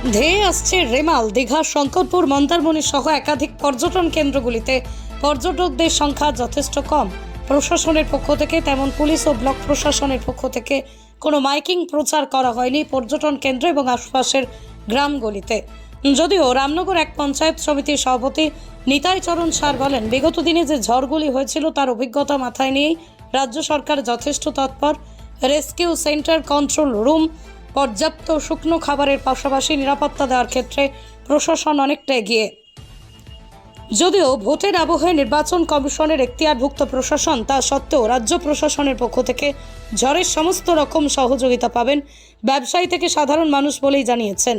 ধেয়ে আসছে রেমাল, দীঘা, শঙ্করপুর, মন্দারমণি সহ একাধিক পর্যটন কেন্দ্রগুলিতে। পর্যটকদের সংখ্যা যথেষ্ট কম। প্রশাসনের পক্ষ থেকে তেমন পুলিশ ও ব্লক প্রশাসনের পক্ষ থেকে কোনো মাইকিং প্রচার করা হয়নি পর্যটন কেন্দ্র এবং আশপাশের গ্রামগুলিতে। যদিও রামনগর এক পঞ্চায়েত সমিতির সভাপতি নিতাই চরণ সার বলেন, বিগত দিনে যে ঝড়গুলি হয়েছিল তার অভিজ্ঞতা মাথায় নিয়েই রাজ্য সরকার যথেষ্ট তৎপর। রেস্কিউ সেন্টার কন্ট্রোল রুম পর্যাপ্ত শুকনো খাবারের পাশাপাশি নিরাপত্তা দেওয়ার ক্ষেত্রে প্রশাসন অনেকটা এগিয়ে। যদিও ভোটের আবহে নির্বাচন কমিশনের এখতিয়ারভুক্ত প্রশাসন, তা সত্ত্বেও রাজ্য প্রশাসনের পক্ষ থেকে ঝড়ের সমস্ত রকম সহযোগিতা পাবেন ব্যবসায়ী থেকে সাধারণ মানুষ বলেই জানিয়েছেন।